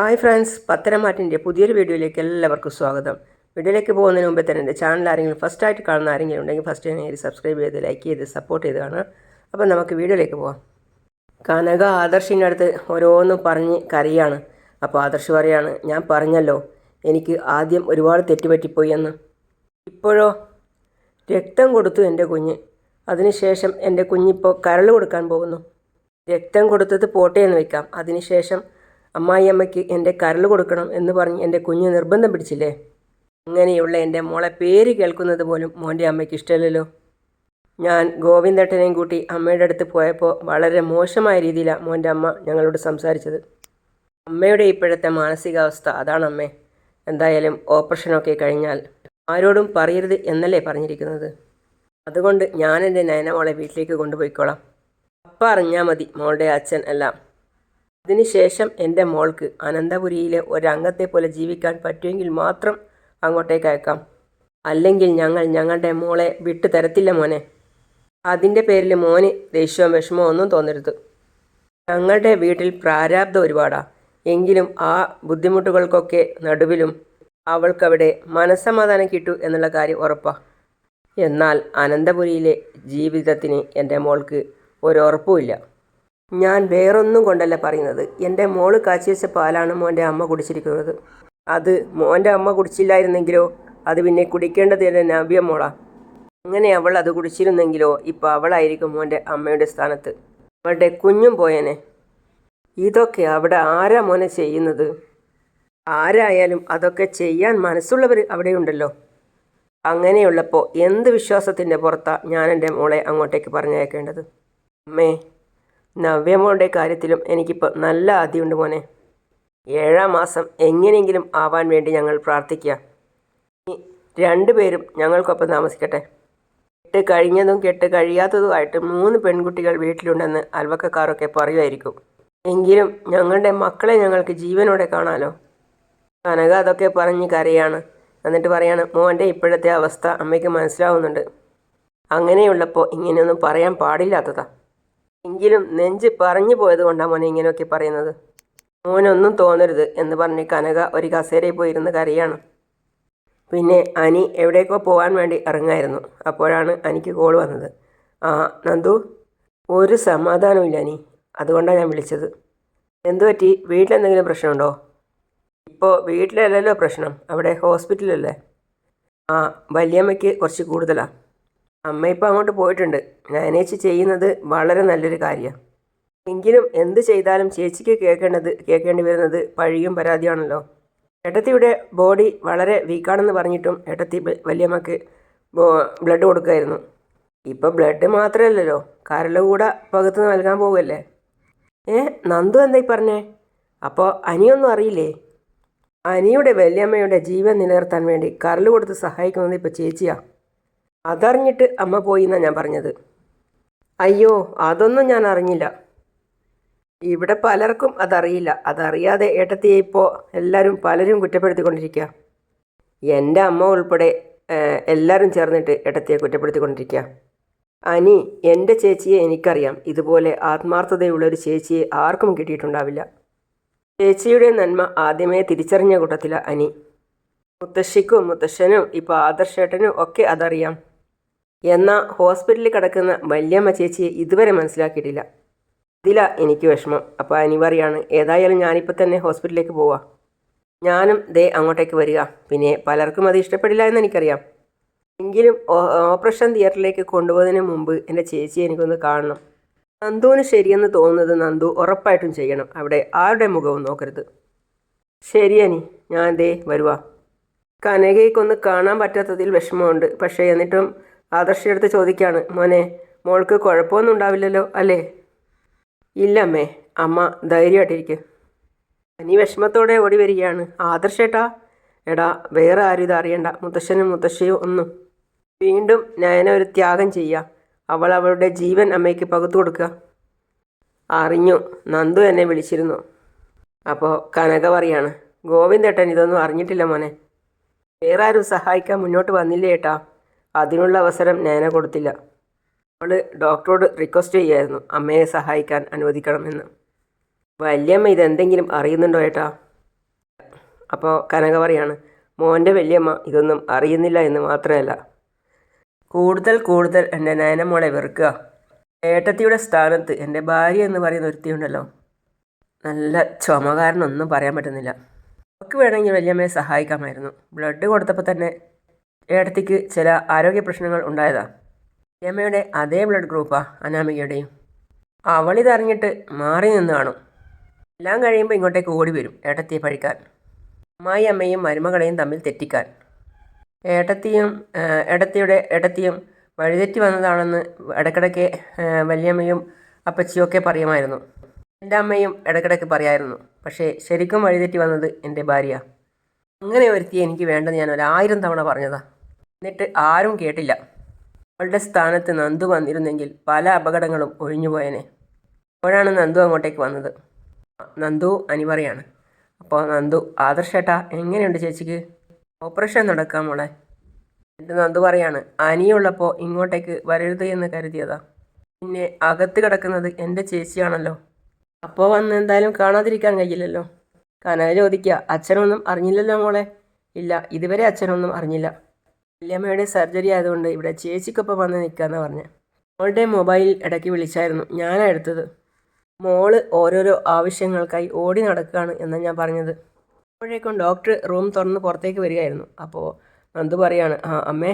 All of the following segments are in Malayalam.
ഹായ് ഫ്രണ്ട്സ് പത്തനംമാറ്റിന്റെ പുതിയൊരു വീഡിയോയിലേക്ക് എല്ലാവർക്കും സ്വാഗതം. വീഡിയോയിലേക്ക് പോകുന്നതിന് മുമ്പേ തന്നെ എന്റെ ചാനൽ ആരെങ്കിലും ഫസ്റ്റ് ആയിട്ട് കാണുന്ന ആരെങ്കിലും ഉണ്ടെങ്കിൽ ഫസ്റ്റ് ഞാൻ സബ്സ്ക്രൈബ് ചെയ്ത് ലൈക്ക് ചെയ്ത് സപ്പോർട്ട് ചെയ്ത് കാണുക. അപ്പോൾ നമുക്ക് വീഡിയോയിലേക്ക് പോവാം. കനക ആദർശിന്റെ അടുത്ത് ഓരോന്നും പറഞ്ഞ് കറിയാണ് അപ്പോൾ ആദർശ് പറയാണ് ഞാൻ പറഞ്ഞല്ലോ എനിക്ക് ആദ്യം ഒരുപാട് തെറ്റുപറ്റിപ്പോയി എന്ന്. ഇപ്പോഴോ? രക്തം കൊടുത്തു എന്റെ കുഞ്ഞ്. അതിനുശേഷം എന്റെ കുഞ്ഞിപ്പോൾ കരൾ കൊടുക്കാൻ പോകുന്നു. രക്തം കൊടുത്തത് പോട്ടെ എന്ന് വയ്ക്കാം. അതിനുശേഷം അമ്മായിയമ്മയ്ക്ക് എന്റെ കരൾ കൊടുക്കണം എന്ന് പറഞ്ഞ് എന്റെ കുഞ്ഞ് നിർബന്ധം പിടിച്ചില്ലേ? അങ്ങനെയുള്ള എന്റെ മോളെ പേര് കേൾക്കുന്നത് പോലും മോന്റെ അമ്മയ്ക്ക് ഇഷ്ടമല്ലല്ലോ. ഞാൻ ഗോവിന്ദേട്ടനെയും കൂട്ടി അമ്മയുടെ അടുത്ത് പോയപ്പോൾ വളരെ മോശമായ രീതിയിലാണ് മോന്റെ അമ്മ ഞങ്ങളോട് സംസാരിച്ചത്. അമ്മയുടെ ഇപ്പോഴത്തെ മാനസികാവസ്ഥ അതാണ് അമ്മേ. എന്തായാലും ഓപ്പറേഷനൊക്കെ കഴിഞ്ഞാൽ ആരോടും പറയരുത് എന്നല്ലേ പറഞ്ഞിരിക്കുന്നത്. അതുകൊണ്ട് ഞാൻ എന്റെ നയനമോളെ വീട്ടിലേക്ക് കൊണ്ടുപോയിക്കോളാം. അപ്പ അറിഞ്ഞാൽ മതി മോളുടെ അച്ഛൻ എല്ലാം. അതിനുശേഷം എന്റെ മോൾക്ക് അനന്തപുരിയിലെ ഒരംഗത്തെ പോലെ ജീവിക്കാൻ പറ്റുമെങ്കിൽ മാത്രം അങ്ങോട്ടേക്ക് അയക്കാം. അല്ലെങ്കിൽ ഞങ്ങൾ ഞങ്ങളുടെ മോളെ വിട്ടു തരത്തില്ല മോനെ. അതിന്റെ പേരിൽ മോന് ദേഷ്യവും വിഷമവും ഒന്നും തോന്നരുത്. ഞങ്ങളുടെ വീട്ടിൽ പ്രാരാബ്ദം ഒരുപാടാ. എങ്കിലും ആ ബുദ്ധിമുട്ടുകൾക്കൊക്കെ നടുവിലും അവൾക്കവിടെ മനസ്സമാധാനം കിട്ടു എന്നുള്ള കാര്യം ഉറപ്പാ. എന്നാൽ അനന്തപുരിയിലെ ജീവിതത്തിന് എന്റെ മോൾക്ക് ഒരുറപ്പുമില്ല ഞാൻ വേറൊന്നും കൊണ്ടല്ല പറയുന്നത്. എന്റെ മോൾ കാച്ചി വെച്ച പാലാണ് മോന്റെ അമ്മ കുടിച്ചിരിക്കുന്നത്. അത് മോന്റെ അമ്മ കുടിച്ചില്ലായിരുന്നെങ്കിലോ? അത് പിന്നെ കുടിക്കേണ്ടത് എന്റെ നവ്യ മോളാ. അങ്ങനെ അവൾ അത് കുടിച്ചിരുന്നെങ്കിലോ? ഇപ്പോൾ അവളായിരിക്കും മോന്റെ അമ്മയുടെ സ്ഥാനത്ത്. അവളുടെ കുഞ്ഞും പോയേനെ. ഇതൊക്കെ അവിടെ ആരാ മോനെ ചെയ്യുന്നത്? ആരായാലും അതൊക്കെ ചെയ്യാൻ മനസ്സുള്ളവർ അവിടെയുണ്ടല്ലോ. അങ്ങനെയുള്ളപ്പോൾ എന്ത് വിശ്വാസത്തിന്റെ പുറത്താണ് ഞാൻ എന്റെ മോളെ അങ്ങോട്ടേക്ക് പറഞ്ഞയക്കേണ്ടത്? അമ്മേ നവ്യമോളുടെ കാര്യത്തിലും എനിക്കിപ്പോൾ നല്ല ആദ്യമുണ്ട് മോനെ. ഏഴാം മാസം എങ്ങനെയെങ്കിലും ആവാൻ വേണ്ടി ഞങ്ങൾ പ്രാർത്ഥിക്കുക രണ്ടുപേരും ഞങ്ങൾക്കൊപ്പം താമസിക്കട്ടെ. കെട്ട് കഴിഞ്ഞതും കെട്ട് കഴിയാത്തതുമായിട്ട് മൂന്ന് പെൺകുട്ടികൾ വീട്ടിലുണ്ടെന്ന് അൽവക്കക്കാരൊക്കെ പറയുമായിരിക്കും. എങ്കിലും ഞങ്ങളുടെ മക്കളെ ഞങ്ങൾക്ക് ജീവനോടെ കാണാലോ? കനക അതൊക്കെ പറഞ്ഞ് കരയാണ്. എന്നിട്ട് പറയാണ് മോന്റെ ഇപ്പോഴത്തെ അവസ്ഥ അമ്മയ്ക്ക് മനസ്സിലാവുന്നുണ്ട്. അങ്ങനെയുള്ളപ്പോൾ ഇങ്ങനെയൊന്നും പറയാൻ പാടില്ലാത്തതാ. എങ്കിലും നെഞ്ച് പറഞ്ഞു പോയത് കൊണ്ടാണ് മോനെ ഇങ്ങനെയൊക്കെ പറയുന്നത്. മോനൊന്നും തോന്നരുത് എന്ന് പറഞ്ഞ് കനക ഒരു കസേരയിൽ പോയിരുന്ന് കരയാണ്. പിന്നെ അനി എവിടേക്കോ പോകാൻ വേണ്ടി ഇറങ്ങായിരുന്നു. അപ്പോഴാണ് അനിക്ക് കോൾ വന്നത്. ആ നന്ദു ഒരു സമാധാനമില്ല അനി. അതുകൊണ്ടാണ് ഞാൻ വിളിച്ചത്. എന്തു പറ്റി? വീട്ടിലെന്തെങ്കിലും പ്രശ്നമുണ്ടോ? ഇപ്പോൾ വീട്ടിലല്ലല്ലോ പ്രശ്നം. അവിടെ ഹോസ്പിറ്റലല്ലേ? ആ വലിയമ്മയ്ക്ക് കുറച്ച് കൂടുതലാണ് അമ്മ ഇപ്പോൾ അങ്ങോട്ട് പോയിട്ടുണ്ട്. ഞാൻ ഞാനേച്ചി ചെയ്യുന്നത് വളരെ നല്ലൊരു കാര്യമാണ് എങ്കിലും എന്ത് ചെയ്താലും ചേച്ചിക്ക് കേൾക്കേണ്ടത് കേൾക്കേണ്ടി വരുന്നത് പഴിയും പരാതിയാണല്ലോ. ഏട്ടത്തിയുടെ ബോഡി വളരെ വീക്കാണെന്ന് പറഞ്ഞിട്ടും ഏട്ടത്തി വലിയമ്മക്ക് ബ്ലഡ് കൊടുക്കുമായിരുന്നു ഇപ്പോൾ ബ്ലഡ് മാത്രമല്ലല്ലോ കരല കൂടെ പകുത്ത് നൽകാൻ പോകല്ലേ ഏ നന്ദു എന്തായി പറഞ്ഞേ? അപ്പോൾ അനിയൊന്നും അറിയില്ലേ? അനിയുടെ വല്യമ്മയുടെ ജീവൻ നിലനിർത്താൻ വേണ്ടി കരൾ കൊടുത്ത് സഹായിക്കുന്നത് ഇപ്പോൾ ചേച്ചിയാ. അതറിഞ്ഞിട്ട് അമ്മ പോയി എന്നാണ് ഞാൻ പറഞ്ഞത്. അയ്യോ അതൊന്നും ഞാൻ അറിഞ്ഞില്ല. ഇവിടെ പലർക്കും അതറിയില്ല. അതറിയാതെ ഏട്ടത്തിയെ ഇപ്പോൾ എല്ലാവരും പലരും കുറ്റപ്പെടുത്തിക്കൊണ്ടിരിക്കുക എന്റെ അമ്മ ഉൾപ്പെടെ എല്ലാവരും ചേർന്നിട്ട് ഏട്ടത്തിയെ കുറ്റപ്പെടുത്തിക്കൊണ്ടിരിക്കുക അനി എന്റെ ചേച്ചിയെ എനിക്കറിയാം. ഇതുപോലെ ആത്മാർത്ഥതയുള്ളൊരു ചേച്ചിയെ ആർക്കും കിട്ടിയിട്ടുണ്ടാവില്ല. ചേച്ചിയുടെ നന്മ ആദ്യമേ തിരിച്ചറിഞ്ഞ കൂട്ടത്തില അനി. മുത്തശ്ശിക്കും മുത്തശ്ശനും ഇപ്പോൾ ആദർശേട്ടനും ഒക്കെ അതറിയാം. എന്നാൽ ഹോസ്പിറ്റലിൽ കിടക്കുന്ന വല്യമ്മ ചേച്ചിയെ ഇതുവരെ മനസ്സിലാക്കിയിട്ടില്ല. ഇതിലാ എനിക്ക് വിഷമം. അപ്പോൾ അനിവാര്യമാണ് ഏതായാലും ഞാനിപ്പോൾ തന്നെ ഹോസ്പിറ്റലിലേക്ക് പോവാം. ഞാനും ദേ അങ്ങോട്ടേക്ക് വരിക. പിന്നെ പലർക്കും അത് ഇഷ്ടപ്പെടില്ല എന്ന് എനിക്കറിയാം. എങ്കിലും ഓപ്പറേഷൻ തിയേറ്ററിലേക്ക് കൊണ്ടുപോകുന്നതിന് മുമ്പ് എന്റെ ചേച്ചിയെ എനിക്കൊന്ന് കാണണം. നന്ദുവിന് ശരിയെന്ന് തോന്നുന്നത് നന്ദു ഉറപ്പായിട്ടും ചെയ്യണം. അവിടെ ആരുടെ മുഖവും നോക്കരുത്. ശരി അനി ഞാൻ ദേ വരുവാ. കനകയ്ക്കൊന്ന് കാണാൻ പറ്റാത്തതിൽ വിഷമമുണ്ട്. പക്ഷേ എന്നിട്ടും ആദർശയെടുത്ത് ചോദിക്കുകയാണ് മോനെ മോൾക്ക് കുഴപ്പമൊന്നും ഉണ്ടാവില്ലല്ലോ അല്ലേ? ഇല്ലമ്മേ അമ്മ ധൈര്യമായിട്ടിരിക്കും. അനി വിഷമത്തോടെ ഓടി വരികയാണ് ആദർശേട്ടാ. എടാ വേറെ ആരും ഇത് അറിയണ്ട. മുത്തശ്ശനും മുത്തശ്ശിയും ഒന്നും. വീണ്ടും നയന ഒരു ത്യാഗം ചെയ്യുക അവൾ അവളുടെ ജീവൻ അമ്മയ്ക്ക് പകുത്തു കൊടുക്കുക. അറിഞ്ഞു. നന്ദു എന്നെ വിളിച്ചിരുന്നു. അപ്പോൾ കനക പറയാണ് ഗോവിന്ദേട്ടൻ ഇതൊന്നും അറിഞ്ഞിട്ടില്ല മോനെ. വേറെ ആരും സഹായിക്കാൻ മുന്നോട്ട് വന്നില്ലേ ഏട്ടാ? അതിനുള്ള അവസരം നയന കൊടുത്തില്ല. അവൾ ഡോക്ടറോട് റിക്വസ്റ്റ് ചെയ്യായിരുന്നു. അമ്മയെ സഹായിക്കാൻ അനുവദിക്കണമെന്ന്. വല്യമ്മ ഇതെന്തെങ്കിലും അറിയുന്നുണ്ടോ ഏട്ടാ? അപ്പോൾ കനക പറയാണ് മോന്റെ വല്യമ്മ ഇതൊന്നും അറിയുന്നില്ല എന്ന് മാത്രമല്ല. കൂടുതൽ കൂടുതൽ എന്റെ നയനമോളെ വെറുക്കുക. ഏട്ടത്തിയുടെ സ്ഥാനത്ത് എന്റെ ഭാര്യ എന്ന് പറയുന്ന ഒരുത്തിയുണ്ടല്ലോ. നല്ല ചുമകാരനൊന്നും പറയാൻ പറ്റുന്നില്ല. അവർക്ക് വേണമെങ്കിൽ വല്യമ്മയെ സഹായിക്കാമായിരുന്നു. ബ്ലഡ് കൊടുത്തപ്പോൾ തന്നെ ഏട്ടത്തിക്ക് ചില ആരോഗ്യ പ്രശ്നങ്ങൾ ഉണ്ടായതാ. രമയുടെ അതേ ബ്ലഡ് ഗ്രൂപ്പാ അനാമികയുടെയും. അവളിതറിഞ്ഞിട്ട് മാറി നിന്ന് കാണും. എല്ലാം കഴിയുമ്പോൾ ഇങ്ങോട്ടേക്ക് ഓടി വരും ഏട്ടത്തിയെ പഴിക്കാൻ. അമ്മായി അമ്മയും മരുമകളെയും തമ്മിൽ തെറ്റിക്കാൻ. ഏട്ടത്തിയും ഏട്ടത്തിയുടെ ഏട്ടത്തിയും വഴിതെറ്റി വന്നതാണെന്ന് ഇടയ്ക്കിടയ്ക്ക് വലിയമ്മയും വല്യമ്മയും അപ്പച്ചിയും ഒക്കെ പറയുമായിരുന്നു. എന്റെ അമ്മയും ഇടയ്ക്കിടയ്ക്ക് പറയായിരുന്നു. പക്ഷേ ശരിക്കും വഴിതെറ്റി വന്നത് എന്റെ ഭാര്യ. അങ്ങനെ ഒരുത്തി എനിക്ക് വേണ്ടെന്ന് ഞാൻ ഒരായിരം തവണ പറഞ്ഞതാ. എന്നിട്ട് ആരും കേട്ടില്ല. അവളുടെ സ്ഥാനത്ത് നന്ദു വന്നിരുന്നെങ്കിൽ പല അപകടങ്ങളും ഒഴിഞ്ഞുപോയനെ. അപ്പോഴാണ് നന്ദു അങ്ങോട്ടേക്ക് വന്നത്. നന്ദു അനിവറിയാണ് അപ്പോൾ നന്ദു ആദർശേട്ടാ എങ്ങനെയുണ്ട് ചേച്ചിക്ക്? ഓപ്പറേഷൻ നടക്കാം മോളെ. എന്നിട്ട് നന്ദു പറയാണ്. അനിയുള്ളപ്പോൾ ഇങ്ങോട്ടേക്ക് വരരുത് എന്ന് കരുതിയതാ. പിന്നെ അകത്ത് കിടക്കുന്നത് എന്റെ ചേച്ചിയാണല്ലോ. അപ്പോൾ വന്ന് എന്തായാലും കാണാതിരിക്കാൻ കഴിയില്ലല്ലോ. കനക ചോദിക്കുക അച്ഛനൊന്നും അറിഞ്ഞില്ലല്ലോ മോളെ? ഇല്ല ഇതുവരെ അച്ഛനൊന്നും അറിഞ്ഞില്ല. വല്യമ്മയുടെ സർജറി ആയതുകൊണ്ട് ഇവിടെ ചേച്ചിക്കൊപ്പം വന്ന് നിൽക്കാമെന്ന് പറഞ്ഞ്. മോളുടെ മൊബൈൽ ഇടയ്ക്ക് വിളിച്ചായിരുന്നു. ഞാൻ എടുത്തത്. മോൾ ഓരോരോ ആവശ്യങ്ങൾക്കായി ഓടി നടക്കുകയാണ് എന്നാണ് ഞാൻ പറഞ്ഞത്. അപ്പോഴേക്കും ഡോക്ടർ റൂം തുറന്ന് പുറത്തേക്ക് വരികയായിരുന്നു. അപ്പോൾ നന്ദു പറയാണ് ആ അമ്മേ.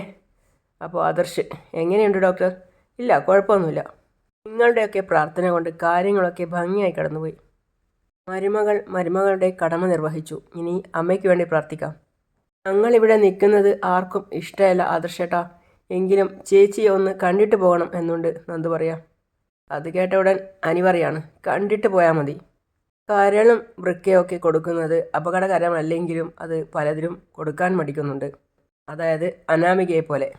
അപ്പോൾ ആദർശ് എങ്ങനെയുണ്ട് ഡോക്ടർ? ഇല്ല കുഴപ്പമൊന്നുമില്ല. നിങ്ങളുടെയൊക്കെ പ്രാർത്ഥന കൊണ്ട് കാര്യങ്ങളൊക്കെ ഭംഗിയായി കടന്നുപോയി. മരുമകൾ മരുമകളുടെ കടമ നിർവഹിച്ചു. ഇനി അമ്മയ്ക്ക് വേണ്ടി പ്രാർത്ഥിക്കാം. ഞങ്ങളിവിടെ നിൽക്കുന്നത് ആർക്കും ഇഷ്ടമല്ല ആദർശേട്ടാ. എങ്കിലും ചേച്ചിയെ ഒന്ന് കണ്ടിട്ട് പോകണം എന്നുണ്ട് നന്ദു പറയാം. അത് കേട്ട ഉടൻ അനി പറയാണ് കണ്ടിട്ട് പോയാൽ മതി. കരളും വൃക്കയൊക്കെ കൊടുക്കുന്നത് അപകടകരമല്ലെങ്കിലും അത് പലതിലും കൊടുക്കാൻ മടിക്കുന്നുണ്ട്. അതായത് അനാമികയെ പോലെ.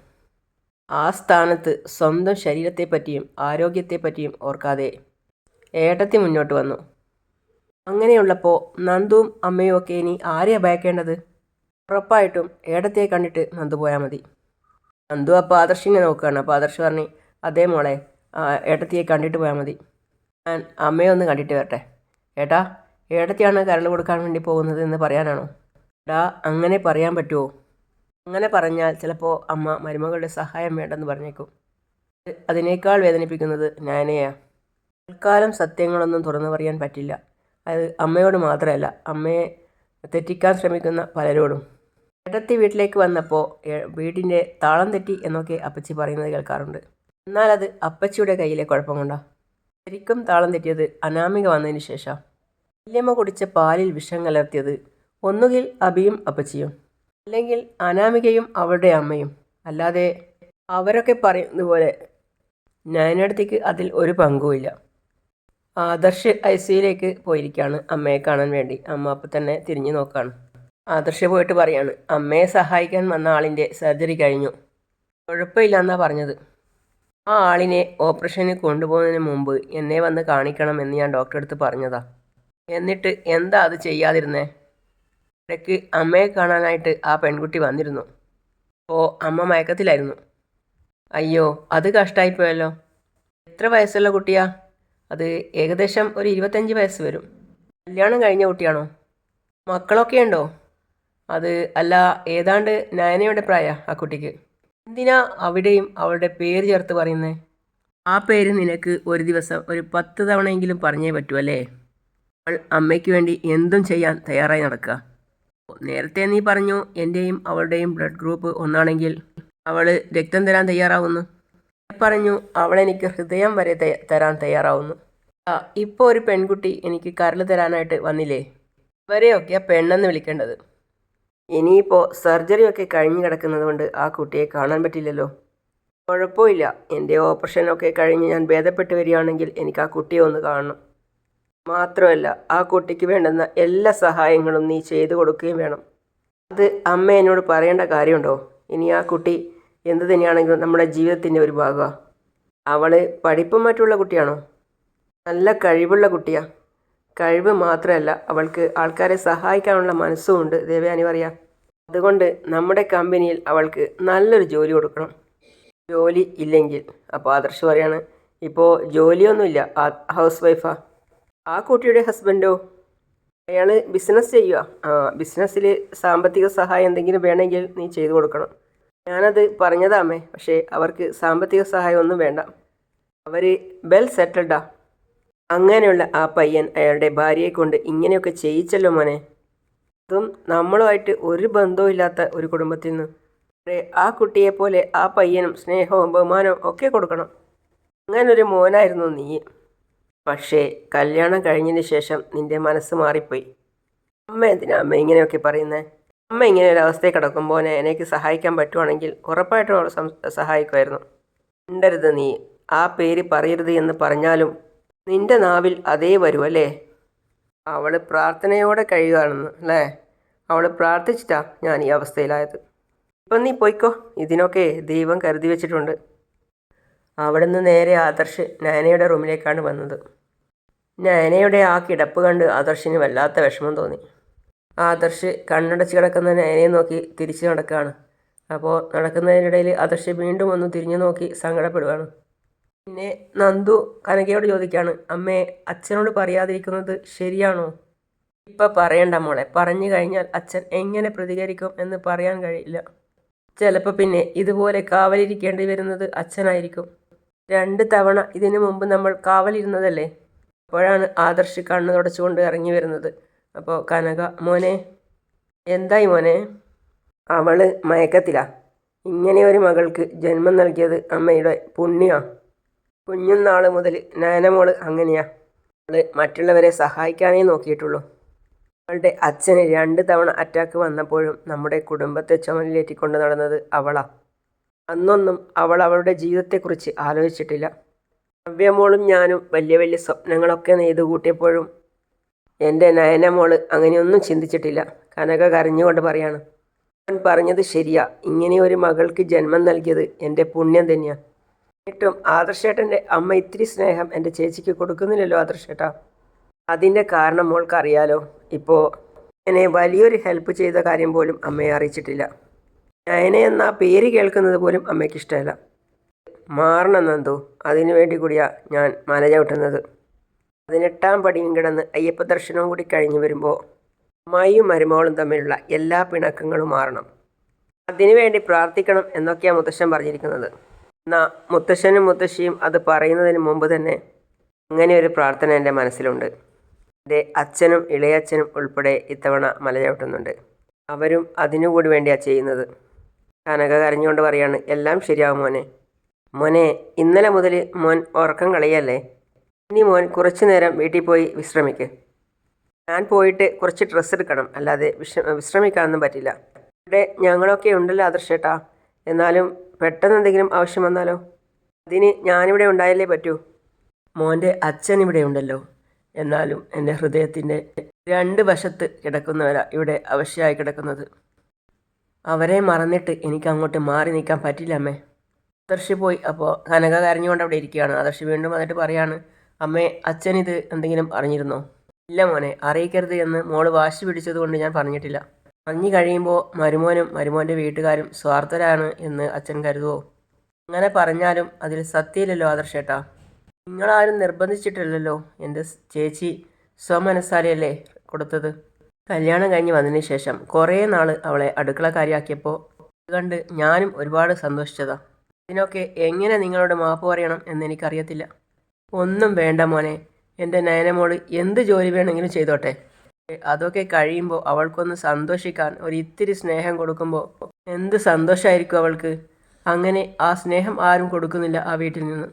ആ സ്ഥാനത്ത് സ്വന്തം ശരീരത്തെപ്പറ്റിയും ആരോഗ്യത്തെപ്പറ്റിയും ഓർക്കാതെ ഏട്ടത്തി മുന്നോട്ട് വന്നു. അങ്ങനെയുള്ളപ്പോൾ നന്ദുവും അമ്മയും ഒക്കെ ഇനി ആരെയാണ് ഭയക്കേണ്ടത്? ഉറപ്പായിട്ടും ഏടത്തെ കണ്ടിട്ട് നന്ദു പോയാൽ മതി. നന്ദു അപ്പോൾ ആദർശിനെ നോക്കുകയാണ് അപ്പോൾ ആദർശ് പറഞ്ഞു അതേ മോളെ ഏട്ടത്തിയെ കണ്ടിട്ട് പോയാൽ മതി. ഞാൻ അമ്മയെ ഒന്ന് കണ്ടിട്ട് വരട്ടെ. ഏട്ടാ ഏടത്തിയാണ് കരൾ കൊടുക്കാൻ വേണ്ടി പോകുന്നത് എന്ന് പറയാനാണോ? ഡാ അങ്ങനെ പറയാൻ പറ്റുമോ അങ്ങനെ പറഞ്ഞാൽ ചിലപ്പോൾ അമ്മ മരുമകളുടെ സഹായം വേണ്ടെന്ന് പറഞ്ഞേക്കും. അതിനേക്കാൾ വേദനിപ്പിക്കുന്നത് ഞാനെയാണ് തൽക്കാലം സത്യങ്ങളൊന്നും തുറന്നു പറയാൻ പറ്റില്ല. അത് അമ്മയോട് മാത്രമല്ല അമ്മയെ തെറ്റിക്കാൻ ശ്രമിക്കുന്ന പലരോടും. ഏട്ടത്തി വീട്ടിലേക്ക് വന്നപ്പോൾ വീടിന്റെ താളം തെറ്റി എന്നൊക്കെ അപ്പച്ചി പറയുന്നത് കേൾക്കാറുണ്ട്. എന്നാൽ അത് അപ്പച്ചിയുടെ കയ്യിലെ കുഴപ്പം കൊണ്ടാ. ശരിക്കും താളം തെറ്റിയത് അനാമിക വന്നതിന് ശേഷം. വല്യമ്മ കുടിച്ച പാലിൽ വിഷം കലർത്തിയത് ഒന്നുകിൽ അബിയും അപ്പച്ചിയും അല്ലെങ്കിൽ അനാമികയും അവരുടെ അമ്മയും. അല്ലാതെ അവരൊക്കെ പറയുന്നത് പോലെ നയനടുത്തേക്ക് അതിൽ ഒരു പങ്കുമില്ല ആദർശ് ഐ സിയിലേക്ക് പോയിരിക്കുകയാണ് അമ്മയെ കാണാൻ വേണ്ടി. അമ്മ അപ്പം തന്നെ തിരിഞ്ഞു നോക്കുകയാണ് ആദർശ് പോയിട്ട് പറയാണ് അമ്മയെ സഹായിക്കാൻ വന്ന ആളിന്റെ സർജറി കഴിഞ്ഞു. കുഴപ്പമില്ല എന്നാണ് പറഞ്ഞത്. ആ ആളിനെ ഓപ്പറേഷന് കൊണ്ടുപോകുന്നതിന് മുമ്പ് എന്നെ വന്ന് കാണിക്കണം എന്ന് ഞാൻ ഡോക്ടറെ അടുത്ത് പറഞ്ഞതാ. എന്നിട്ട് എന്താ അത് ചെയ്യാതിരുന്നേ? ഇടയ്ക്ക് അമ്മയെ കാണാനായിട്ട് ആ പെൺകുട്ടി വന്നിരുന്നു. അപ്പോൾ അമ്മ മയക്കത്തിലായിരുന്നു. അയ്യോ അത് കഷ്ടമായിപ്പോയല്ലോ എത്ര വയസ്സുള്ള കുട്ടിയാ? അത് ഏകദേശം ഒരു ഇരുപത്തഞ്ച് വയസ്സ് വരും. കല്യാണം കഴിഞ്ഞ കുട്ടിയാണോ? മക്കളൊക്കെ ഉണ്ടോ? അത് അല്ല ഏതാണ്ട് നയനയുടെ പ്രായ ആ കുട്ടിക്ക്. എന്തിനാ അവിടെയും അവളുടെ പേര് ചേർത്ത് പറയുന്നത് ആ പേര് നിനക്ക് ഒരു ദിവസം ഒരു പത്ത് തവണയെങ്കിലും പറഞ്ഞേ പറ്റൂ അല്ലേ? അവൾ അമ്മയ്ക്ക് വേണ്ടി എന്തും ചെയ്യാൻ തയ്യാറായി നടക്കുക നേരത്തെ നീ പറഞ്ഞു എന്റെയും അവളുടെയും ബ്ലഡ് ഗ്രൂപ്പ് ഒന്നാണെങ്കിൽ അവൾ രക്തം തരാൻ തയ്യാറാവുന്നു. പറഞ്ഞു അവളെനിക്ക് ഹൃദയം വരെ തരാൻ തയ്യാറാവുന്നു. ആ ഇപ്പോൾ ഒരു പെൺകുട്ടി എനിക്ക് കരൾ തരാനായിട്ട് വന്നില്ലേ? ഇവരെയൊക്കെ പെണ്ണെന്ന് വിളിക്കേണ്ടത്. ഇനിയിപ്പോൾ സർജറിയൊക്കെ കഴിഞ്ഞു കിടക്കുന്നത് കൊണ്ട് ആ കുട്ടിയെ കാണാൻ പറ്റില്ലല്ലോ. കുഴപ്പമില്ല. എന്റെ ഓപ്പറേഷനൊക്കെ കഴിഞ്ഞ് ഞാൻ ഭേദപ്പെട്ട് വരികയാണെങ്കിൽ എനിക്ക് ആ കുട്ടിയെ ഒന്ന് കാണണം. മാത്രമല്ല ആ കുട്ടിക്ക് വേണ്ടുന്ന എല്ലാ സഹായങ്ങളും നീ ചെയ്തു കൊടുക്കുകയും വേണം. അത് അമ്മ എന്നോട് പറയേണ്ട കാര്യമുണ്ടോ? ഇനി ആ കുട്ടി എന്ത് തന്നെയാണെങ്കിലും നമ്മുടെ ജീവിതത്തിന്റെ ഒരു ഭാഗമാണ് അവൾ പഠിപ്പും മറ്റുള്ള കുട്ടിയാണോ? നല്ല കഴിവുള്ള കുട്ടിയാ. കഴിവ് മാത്രമല്ല അവൾക്ക് ആൾക്കാരെ സഹായിക്കാനുള്ള മനസ്സുമുണ്ട് ദേവയാനി പറയാം അതുകൊണ്ട് നമ്മുടെ കമ്പനിയിൽ അവൾക്ക് നല്ലൊരു ജോലി കൊടുക്കണം. ജോലി ഇല്ലെങ്കിൽ അപ്പോൾ ആദർശ് പറയാണ് ഇപ്പോൾ ജോലിയൊന്നുമില്ല ആ ഹൗസ് വൈഫാ. ആ കുട്ടിയുടെ ഹസ്ബൻഡോ? അയാൾ ബിസിനസ് ചെയ്യുക ആ ബിസിനസ്സിൽ സാമ്പത്തിക സഹായം എന്തെങ്കിലും വേണമെങ്കിൽ നീ ചെയ്തു കൊടുക്കണം. ഞാനത് പറഞ്ഞതാമേ പക്ഷേ അവർക്ക് സാമ്പത്തിക സഹായം ഒന്നും വേണ്ട. അവർ വെൽ സെറ്റിൽഡാ. അങ്ങനെയുള്ള ആ പയ്യൻ അയാളുടെ ഭാര്യയെ കൊണ്ട് ഇങ്ങനെയൊക്കെ ചെയ്യിച്ചല്ലോ മോനെ. അതും നമ്മളുമായിട്ട് ഒരു ബന്ധവും ഇല്ലാത്ത ഒരു കുടുംബത്തിൽ നിന്ന്. ആ കുട്ടിയെ പോലെ ആ പയ്യനും സ്നേഹവും ബഹുമാനവും ഒക്കെ കൊടുക്കണം. അങ്ങനൊരു മോനായിരുന്നു നീ. പക്ഷേ കല്യാണം കഴിഞ്ഞതിന് ശേഷം നിന്റെ മനസ്സ് മാറിപ്പോയി. അമ്മ എന്തിനാ അമ്മ ഇങ്ങനെയൊക്കെ പറയുന്നത് അമ്മ ഇങ്ങനെ ഒരു അവസ്ഥയിൽ കിടക്കുമ്പോൾ എനിക്ക് സഹായിക്കാൻ പറ്റുവാണെങ്കിൽ ഉറപ്പായിട്ടും അവൾ സഹായിക്കുമായിരുന്നു. ഉണ്ടരുത് നീ. ആ പേര് പറയരുത് എന്ന് പറഞ്ഞാലും നിന്റെ നാവിൽ അതേ വരൂ അല്ലേ? അവൾ പ്രാർത്ഥനയോടെ കഴിയുകയാണെന്ന് അല്ലേ? അവൾ പ്രാർത്ഥിച്ചിട്ടാ ഞാൻ ഈ അവസ്ഥയിലായത്. ഇപ്പം നീ പോയിക്കോ. ഇതിനൊക്കെ ദൈവം കരുതി വെച്ചിട്ടുണ്ട്. അവിടുന്ന് നേരെ ആദർശ് നയനയുടെ റൂമിലേക്കാണ് വന്നത്. നയനയുടെ ആ കിടപ്പ് കണ്ട് ആദർശിന് വല്ലാത്ത വിഷമം തോന്നി. ആദർശ് കണ്ണടച്ച് കിടക്കുന്ന നയനയെ നോക്കി തിരിച്ചു നടക്കുകയാണ്. അപ്പോൾ നടക്കുന്നതിനിടയിൽ ആദർശ് വീണ്ടും ഒന്ന് തിരിഞ്ഞു നോക്കി സങ്കടപ്പെടുകയാണ് പിന്നെ നന്ദു കനകയോട് ചോദിക്കുകയാണ് അമ്മേ അച്ഛനോട് പറയാതിരിക്കുന്നത് ശരിയാണോ? ഇപ്പം പറയണ്ട മോളെ പറഞ്ഞു കഴിഞ്ഞാൽ അച്ഛൻ എങ്ങനെ പ്രതികരിക്കും എന്ന് പറയാൻ കഴിയില്ല. ചിലപ്പോൾ പിന്നെ ഇതുപോലെ കാവലിരിക്കേണ്ടി വരുന്നത് അച്ഛനായിരിക്കും. രണ്ട് തവണ ഇതിനു മുമ്പ് നമ്മൾ കാവലിരുന്നതല്ലേ? അപ്പോഴാണ് ആദർശി കണ്ണു തുടച്ചുകൊണ്ട് ഇറങ്ങി വരുന്നത്. അപ്പോൾ കനക മോനെ എന്തായി മോനെ? അവൾ മയക്കത്തിലാ. ഇങ്ങനെ ഒരു മകൾക്ക് ജന്മം നൽകിയത് അമ്മയുടെ പുണ്യമാണ് കുഞ്ഞുനാൾ മുതൽ നയനമോൾ അങ്ങനെയാണ് അവൾ മറ്റുള്ളവരെ സഹായിക്കാനേ നോക്കിയിട്ടുള്ളൂ. അവളുടെ അച്ഛന് രണ്ട് തവണ അറ്റാക്ക് വന്നപ്പോഴും നമ്മുടെ കുടുംബത്തെ ചുമലിലേറ്റിക്കൊണ്ട് നടന്നത് അവളാ. അന്നൊന്നും അവൾ അവളുടെ ജീവിതത്തെക്കുറിച്ച് ആലോചിച്ചിട്ടില്ല. നവ്യമോളും ഞാനും വലിയ വലിയ സ്വപ്നങ്ങളൊക്കെ നെയ്തു കൂട്ടിയപ്പോഴും എന്റെ നയനമോൾ അങ്ങനെയൊന്നും ചിന്തിച്ചിട്ടില്ല. കനക കരഞ്ഞുകൊണ്ട് പറയാണ് ഞാൻ പറഞ്ഞത് ശരിയാ. ഇങ്ങനെ ഒരു മകൾക്ക് ജന്മം നൽകിയത് എന്റെ പുണ്യം തന്നെയാണ് എന്നിട്ടും ആദർശേട്ടന്റെ അമ്മ ഇത്തിരി സ്നേഹം എന്റെ ചേച്ചിക്ക് കൊടുക്കുന്നില്ലല്ലോ ആദർശേട്ടാ. അതിന്റെ കാരണം മോൾക്ക് അറിയാലോ ഇപ്പോൾ എന്നെ വലിയൊരു ഹെൽപ്പ് ചെയ്ത കാര്യം പോലും അമ്മയെ അറിയിച്ചിട്ടില്ല. നയനെ എന്ന പേര് കേൾക്കുന്നത് പോലും അമ്മയ്ക്ക് ഇഷ്ടമല്ല. മാറണം അതിനു വേണ്ടി കൂടിയാ ഞാൻ മല ചവിട്ടുന്നത് പതിനെട്ടാം പടിയും കിടന്ന് അയ്യപ്പ ദർശനവും കൂടി കഴിഞ്ഞു വരുമ്പോൾ അമ്മായിയും മരുമകളും തമ്മിലുള്ള എല്ലാ പിണക്കങ്ങളും മാറണം. അതിനുവേണ്ടി പ്രാർത്ഥിക്കണം എന്നൊക്കെയാണ് മുത്തശ്ശൻ പറഞ്ഞിരിക്കുന്നത്. എന്നാൽ മുത്തശ്ശനും മുത്തശ്ശിയും അത് പറയുന്നതിന് മുമ്പ് തന്നെ അങ്ങനെ ഒരു പ്രാർത്ഥന എന്റെ മനസ്സിലുണ്ട്. എന്റെ അച്ഛനും ഇളയച്ഛനും ഉൾപ്പെടെ ഇത്തവണ മല ചവിട്ടുന്നുണ്ട് അവരും അതിനുകൂടി വേണ്ടിയാണ് ചെയ്യുന്നത്. കനക കരഞ്ഞുകൊണ്ട് പറയാണ് എല്ലാം ശരിയാവും മോനെ. മോനെ ഇന്നലെ മുതൽ മോൻ ഉറക്കം കളിയല്ലേ? ഇനി മോൻ കുറച്ചു നേരം വീട്ടിൽ പോയി വിശ്രമിക്ക്. ഞാൻ പോയിട്ട് കുറച്ച് ഡ്രസ്സ് എടുക്കണം. അല്ലാതെ വിശ്ര വിശ്രമിക്കാനൊന്നും പറ്റില്ല. ഇവിടെ ഞങ്ങളൊക്കെ ഉണ്ടല്ലോ ആദർശേട്ടാ എന്നാലും പെട്ടെന്ന് എന്തെങ്കിലും ആവശ്യം വന്നാലോ? അതിന് ഞാനിവിടെ ഉണ്ടായാലേ പറ്റൂ. മോന്റെ അച്ഛൻ ഇവിടെ ഉണ്ടല്ലോ. എന്നാലും എന്റെ ഹൃദയത്തിന്റെ രണ്ട് വശത്ത് കിടക്കുന്നവരാ ഇവിടെ അവശ്യമായി കിടക്കുന്നത്. അവരെ മറന്നിട്ട് എനിക്ക് അങ്ങോട്ട് മാറി നിൽക്കാൻ പറ്റില്ല അമ്മേ. പോയി. അപ്പോൾ കനക കരഞ്ഞുകൊണ്ട് അവിടെ ഇരിക്കുകയാണ്. ആദർശ് വീണ്ടും വന്നിട്ട് പറയാണ് അമ്മേ അച്ഛൻ ഇത് എന്തെങ്കിലും അറിഞ്ഞിരുന്നോ? ഇല്ല മോനെ അറിയിക്കരുത് എന്ന് മോൾ വാശി പിടിച്ചത് കൊണ്ട് ഞാൻ പറഞ്ഞിട്ടില്ല. പറഞ്ഞു കഴിയുമ്പോൾ മരുമോനും മരുമോന്റെ വീട്ടുകാരും സ്വാർത്ഥരാണ് എന്ന് അച്ഛൻ കരുതുമോ അങ്ങനെ പറഞ്ഞാലും അതിൽ സത്യമില്ലല്ലോ ആദർശേട്ടാ. നിങ്ങളാരും നിർബന്ധിച്ചിട്ടില്ലല്ലോ എന്റെ ചേച്ചി സ്വമനസ്സാലെയല്ലേ കൊടുത്തത്? കല്യാണം കഴിഞ്ഞ് വന്നതിന് ശേഷം കുറേ നാൾ അവളെ അടുക്കളക്കാരിയാക്കിയപ്പോൾ കണ്ട് ഞാനും ഒരുപാട് സന്തോഷിച്ചതാ. ഇതിനൊക്കെ എങ്ങനെ നിങ്ങളോട് മാപ്പ് പറയണം എന്ന് എനിക്കറിയത്തില്ല. ഒന്നും വേണ്ട മോനെ എന്റെ നയനമോൾ എന്ത് ജോലി വേണമെങ്കിലും ചെയ്തോട്ടെ. അതൊക്കെ കഴിയുമ്പോൾ അവൾക്കൊന്ന് സന്തോഷിക്കാൻ ഒരു ഇത്തിരി സ്നേഹം കൊടുക്കുമ്പോൾ എന്ത് സന്തോഷമായിരിക്കും അവൾക്ക്? അങ്ങനെ ആ സ്നേഹം ആരും കൊടുക്കുന്നില്ല ആ വീട്ടിൽ നിന്ന്.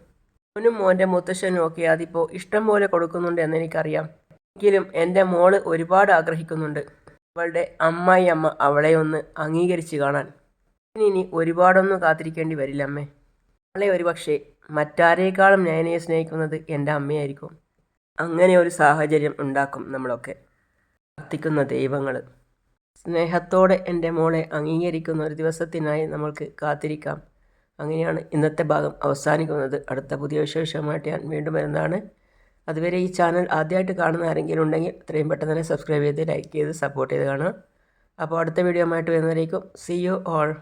മോനും മോന്റെ മുത്തശ്ശനും ഒക്കെ അതിപ്പോൾ ഇഷ്ടം പോലെ കൊടുക്കുന്നുണ്ട് എന്ന് എനിക്കറിയാം എങ്കിലും എന്റെ മോൾ ഒരുപാട് ആഗ്രഹിക്കുന്നുണ്ട് അവളുടെ അമ്മായി അമ്മ അവളെ ഒന്ന് അംഗീകരിച്ച് കാണാൻ. ഇനി ഇനി ഒരുപാടൊന്നും കാത്തിരിക്കേണ്ടി വരില്ല അമ്മേ. അവളെ ഒരുപക്ഷെ മറ്റാരേക്കാളും ഞാനെ സ്നേഹിക്കുന്നത് എന്റെ അമ്മയായിരിക്കും. അങ്ങനെ ഒരു സാഹചര്യം ഉണ്ടാക്കും നമ്മളൊക്കെ. പ്രാർത്ഥിക്കുന്ന ദൈവങ്ങൾ സ്നേഹത്തോടെ എന്റെ മോളെ അംഗീകരിക്കുന്ന ഒരു ദിവസത്തിനായി നമ്മൾക്ക് കാത്തിരിക്കാം. അങ്ങനെയാണ് ഇന്നത്തെ ഭാഗം അവസാനിക്കുന്നത്. അടുത്ത പുതിയ വിശേഷമായിട്ട് ഞാൻ വീണ്ടും വരുന്നതാണ്. അതുവരെ ഈ ചാനൽ ആദ്യമായിട്ട് കാണുന്ന ആരെങ്കിലും ഉണ്ടെങ്കിൽ എത്രയും പെട്ടെന്ന് തന്നെ സബ്സ്ക്രൈബ് ചെയ്ത് ലൈക്ക് ചെയ്ത് സപ്പോർട്ട് ചെയ്ത് കാണുക. അപ്പോൾ അടുത്ത വീഡിയോ ആയിട്ട് വരുന്നവരേക്കും സി യു ഓൾ